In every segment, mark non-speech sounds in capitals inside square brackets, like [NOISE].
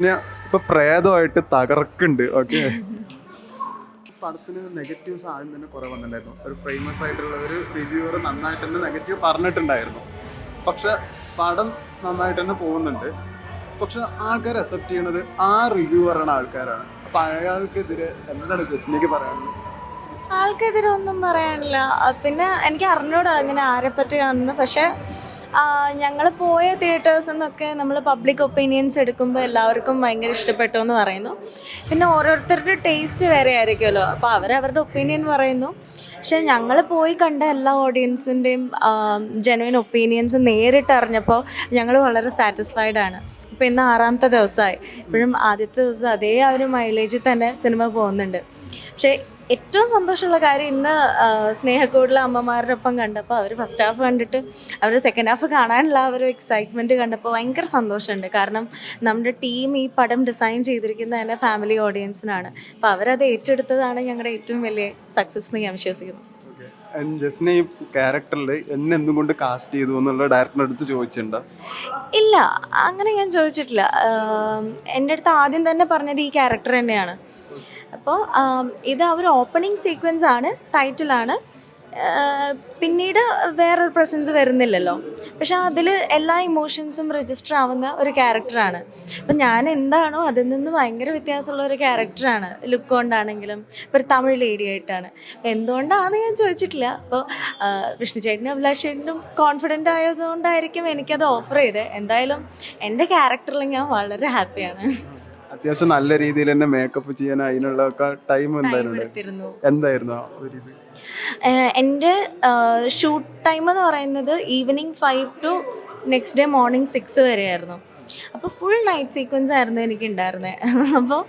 പിന്നെ ഇപ്പൊ പ്രേതമായിട്ട് തകർക്കുണ്ട് ഓക്കെ പടത്തിന് നെഗറ്റീവ്സ് ആദ്യം തന്നെ കുറെ വന്നിട്ടുണ്ടായിരുന്നു. ഒരു ഫേമസ് ആയിട്ടുള്ള ഒരു റിവ്യൂവർ നന്നായിട്ട് തന്നെ നെഗറ്റീവ് പറഞ്ഞിട്ടുണ്ടായിരുന്നു. പക്ഷെ പടം നന്നായിട്ട് തന്നെ പോകുന്നുണ്ട്. പക്ഷെ ആൾക്കാർ അക്സെപ്റ്റ് ചെയ്യണത് ആ റിവ്യൂ റിവ്യൂവറാണ് ആൾക്കാരാണ്. അപ്പൊ അയാൾക്കെതിരെ എന്താണ് ജസ്മിക്ക് പറയാനുള്ളത്? ആൾക്കെതിരെ ഒന്നും പറയാനില്ല. പിന്നെ എനിക്ക് അറിഞ്ഞൂടാ അങ്ങനെ ആരെ പറ്റിയാണെന്ന് പക്ഷേ ഞങ്ങൾ പോയ തിയേറ്റേഴ്സ് എന്നൊക്കെ നമ്മൾ പബ്ലിക് ഒപ്പീനിയൻസ് എടുക്കുമ്പോൾ എല്ലാവർക്കും ഭയങ്കര ഇഷ്ടപ്പെട്ടു എന്ന് പറയുന്നു. പിന്നെ ഓരോരുത്തരുടെ ടേസ്റ്റ് വേറെ ആയിരിക്കുമല്ലോ. അപ്പോൾ അവരവരുടെ ഒപ്പീനിയൻ പറയുന്നു. പക്ഷേ ഞങ്ങൾ പോയി കണ്ട എല്ലാ ഓഡിയൻസിന്റെയും ജെനുവിൻ ഒപ്പീനിയൻസ് നേരിട്ട് അറിഞ്ഞപ്പോൾ ഞങ്ങൾ വളരെ സാറ്റിസ്ഫൈഡ് ആണ്. ഇപ്പോൾ ഇന്ന് ആറാമത്തെ ദിവസമായി ഇപ്പോഴും ആദ്യത്തെ ദിവസം അതേ ആ ഒരു മൈലേജിൽ തന്നെ സിനിമ പോകുന്നുണ്ട്. പക്ഷേ ഏറ്റവും സന്തോഷമുള്ള കാര്യം ഇന്ന് സ്നേഹക്കൂടുള്ള അമ്മമാരുടെ ഒപ്പം കണ്ടപ്പോൾ അവർ ഫസ്റ്റ് ഹാഫ് കണ്ടിട്ട് അവർ സെക്കൻഡ് ഹാഫ് കാണാനുള്ള ആ ഒരു എക്സൈറ്റ്മെന്റ് കണ്ടപ്പോൾ ഭയങ്കര സന്തോഷമുണ്ട്. കാരണം നമ്മുടെ ടീം ഈ പടം ഡിസൈൻ ചെയ്തിരിക്കുന്നത് തന്നെ ഫാമിലി ഓഡിയൻസിനാണ് അപ്പോൾ അവരത് ഏറ്റെടുത്തതാണ് ഞങ്ങളുടെ ഏറ്റവും വലിയ സക്സസ് എന്ന് ഞാൻ വിശ്വസിക്കുന്നു. ജസ്റ്റിനെ ഈ ക്യാരക്ടറിൽ എന്നെ എന്തും കൊണ്ട് കാസ്റ്റ് ചെയ്തു എന്നുള്ള അടുത്ത് ചോദിച്ചിട്ടുണ്ടോ? ഇല്ല അങ്ങനെ ഞാൻ ചോദിച്ചിട്ടില്ല. എന്റെ അടുത്ത് ആദ്യം തന്നെ പറഞ്ഞത് ഈ ക്യാരക്ടർ തന്നെയാണ്. അപ്പോൾ ഇത് അവർ ഓപ്പണിംഗ് സീക്വൻസ് ആണ് ടൈറ്റിലാണ് പിന്നീട് വേറൊരു പ്രസൻസ് വരുന്നില്ലല്ലോ. പക്ഷേ അതിൽ എല്ലാ ഇമോഷൻസും രജിസ്റ്റർ ആവുന്ന ഒരു ക്യാരക്ടറാണ് അപ്പം ഞാൻ എന്താണോ അതിൽ നിന്ന് ഭയങ്കര വ്യത്യാസമുള്ള ഒരു ക്യാരക്ടറാണ് ലുക്ക് കൊണ്ടാണെങ്കിലും ഇപ്പോൾ ഒരു തമിഴ് ലേഡി ആയിട്ടാണ്. എന്തുകൊണ്ടാണെന്ന് ഞാൻ ചോദിച്ചിട്ടില്ല. അപ്പോൾ വിഷ്ണു ചേട്ടനും അഭിലാഷ് ചേട്ടനും കോൺഫിഡന്റ് ആയതുകൊണ്ടായിരിക്കും എനിക്കത് ഓഫർ ചെയ്തത് എന്തായാലും എന്റെ ക്യാരക്ടറിൽ ഞാൻ വളരെ ഹാപ്പിയാണ് അത്യാവശ്യം നല്ല രീതിയിൽ തന്നെ മേക്കപ്പ് ചെയ്യാൻ അതിനുള്ള ടൈം എന്തായിരുന്നു? എന്തായിരുന്നു എന്റെ ഒരു ഇത്? എന്റെ ഷൂട്ട് ടൈം എന്ന് പറയുന്നത് evening five to next day morning six വരെയായിരുന്നു. അപ്പോൾ ഫുൾ നൈറ്റ് സീക്വൻസ് ആയിരുന്നു എനിക്ക് ഉണ്ടായിരുന്നത് [LAUGHS] അപ്പോൾ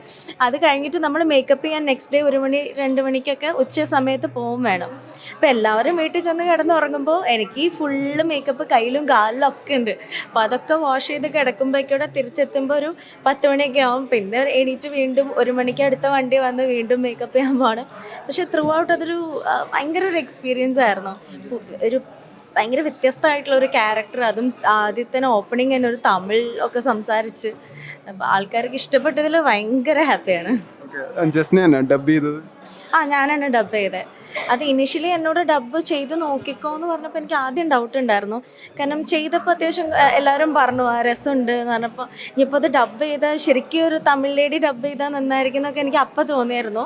അത് കഴിഞ്ഞിട്ട് നമ്മൾ മേക്കപ്പ് ചെയ്യാൻ നെക്സ്റ്റ് ഡേ ഒരു മണി രണ്ട് മണിക്കൊക്കെ ഉച്ച സമയത്ത് പോകും വേണം. അപ്പോൾ എല്ലാവരും വീട്ടിൽ ചെന്ന് കിടന്ന് ഉറങ്ങുമ്പോൾ എനിക്ക് ഫുള്ള് മേക്കപ്പ് കയ്യിലും കാലിലും ഒക്കെ ഉണ്ട്. അപ്പോൾ അതൊക്കെ വാഷ് ചെയ്ത് കിടക്കുമ്പോഴേക്കൂടെ തിരിച്ചെത്തുമ്പോൾ ഒരു പത്ത് മണിയൊക്കെ ആവും. പിന്നെ എണീറ്റ് വീണ്ടും ഒരു മണിക്ക് അടുത്ത വണ്ടി വന്ന് വീണ്ടും മേക്കപ്പ് ചെയ്യാൻ പോകണം പക്ഷേ ത്രൂ ഔട്ട് അതൊരു ഭയങ്കര ഒരു എക്സ്പീരിയൻസ് ആയിരുന്നു. ഒരു ഭയങ്കര വ്യത്യസ്തമായിട്ടുള്ള ഒരു ക്യാരക്ടർ അതും ആദ്യത്തെ ഓപ്പണിങ് തന്നെ ഒരു തമിഴ് ഒക്കെ സംസാരിച്ച്. ആൾക്കാർക്ക് ഇഷ്ടപ്പെട്ടതിൽ ഭയങ്കര ഹാപ്പിയാണ് ഡബ് ചെയ്തത്? ആ ഞാനാണ് ഡബ് ചെയ്തത് അത് ഇനിഷ്യലി എന്നോട് ഡബ് ചെയ്ത് നോക്കിക്കോ എന്ന് പറഞ്ഞപ്പോൾ എനിക്ക് ആദ്യം ഡൗട്ട് ഉണ്ടായിരുന്നു. കാരണം ചെയ്തപ്പോൾ അത്യാവശ്യം എല്ലാവരും പറഞ്ഞു ആ രസമുണ്ട് എന്ന് പറഞ്ഞപ്പോൾ ഇനിയിപ്പോൾ അത് ഡബ് ചെയ്താൽ ശരിക്കും ഒരു തമിഴ് ലേഡി ഡബ് ചെയ്താൽ നന്നായിരിക്കും എന്നൊക്കെ എനിക്ക് അപ്പം തോന്നിയായിരുന്നു.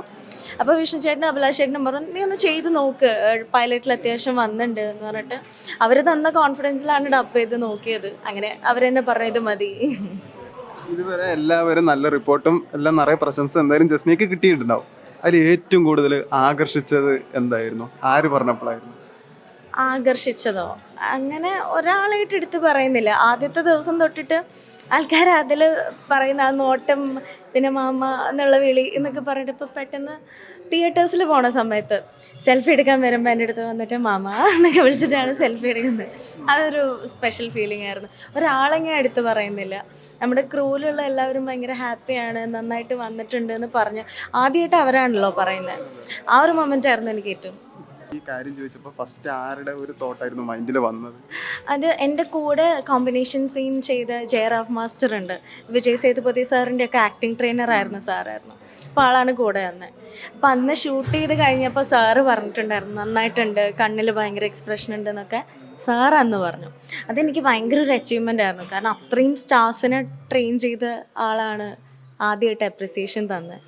അപ്പോൾ വിഷ്ണു ചേട്ടനും അഭിലാഷ് ചേട്ടനും പറഞ്ഞു നീ ഒന്ന് ചെയ്ത് നോക്ക് പൈലറ്റിൽ അത്യാവശ്യം വന്നിട്ടുണ്ട് എന്ന് പറഞ്ഞിട്ട്. അവർ തന്ന കോൺഫിഡൻസിലാണ് ഡബ് ചെയ്ത് നോക്കിയത്. അങ്ങനെ അവരെന്നെ പറഞ്ഞത് മതി. ഇതുവരെ എല്ലാവരും നല്ല റിപ്പോർട്ടും എല്ലാം നിറയെ പ്രശംസ എന്തായാലും ജസ്റ്റിനേക്ക് കിട്ടിയിട്ടുണ്ടാവും. അതിൽ ഏറ്റവും കൂടുതൽ ആകർഷിച്ചത് എന്തായിരുന്നു? ആര് പറഞ്ഞപ്പോഴായിരുന്നു ആകർഷിച്ചതോ? അങ്ങനെ ഒരാളായിട്ട് എടുത്ത് പറയുന്നില്ല. ആദ്യത്തെ ദിവസം തൊട്ടിട്ട് ആൾക്കാർ അതിൽ പറയുന്ന ആ നോട്ടം പിന്നെ മാമ എന്നുള്ള വിളി എന്നൊക്കെ പറഞ്ഞിട്ട് ഇപ്പോൾ പെട്ടെന്ന് തിയേറ്റേഴ്സിൽ പോണ സമയത്ത് സെൽഫി എടുക്കാൻ വരുമ്പോൾ എന്റെ അടുത്ത് വന്നിട്ട് മാമ എന്നൊക്കെ വിളിച്ചിട്ടാണ് സെൽഫി എടുക്കുന്നത്. അതൊരു സ്പെഷ്യൽ ഫീലിംഗ് ആയിരുന്നു. ഒരാളെങ്ങനെ എടുത്ത് പറയുന്നില്ല. നമ്മുടെ ക്രൂവിലുള്ള എല്ലാവരും ഭയങ്കര ഹാപ്പിയാണ് നന്നായിട്ട് വന്നിട്ടുണ്ട് എന്ന് പറഞ്ഞ് ആദ്യമായിട്ട് അവരാണല്ലോ പറയുന്നത്. ആ ഒരു മൊമെന്റ് ആയിരുന്നു എനിക്ക് ഏറ്റവും ഈ കാര്യം ചോദിച്ചപ്പോൾ ഫസ്റ്റ് ആരുടെ ഒരു തോട്ടായിരുന്നു മൈൻഡിൽ വന്നത്? അത് എന്റെ കൂടെ കോമ്പിനേഷൻ സീൻ ചെയ്ത ജയറാഫ് മാസ്റ്റർ ഉണ്ട്. വിജയ് സേതുപതി സാറിന്റെ ഒക്കെ ആക്ടിങ് ട്രെയിനർ ആയിരുന്നു സാറായിരുന്നു. അപ്പോൾ ആളാണ് കൂടെ വന്നത് അപ്പോൾ അന്ന് ഷൂട്ട് ചെയ്ത് കഴിഞ്ഞപ്പോൾ സാറ് പറഞ്ഞിട്ടുണ്ടായിരുന്നു നന്നായിട്ടുണ്ട് കണ്ണിൽ ഭയങ്കര എക്സ്പ്രഷൻ ഉണ്ട് എന്നൊക്കെ. സാർ അന്ന് പറഞ്ഞു. അതെനിക്ക് ഭയങ്കര ഒരു അച്ചീവ്മെന്റ് ആയിരുന്നു. കാരണം അത്രയും സ്റ്റാർസിനെ ട്രെയിൻ ചെയ്ത ആളാണ് ആദ്യമായിട്ട് അപ്രിസിയേഷൻ തന്നത്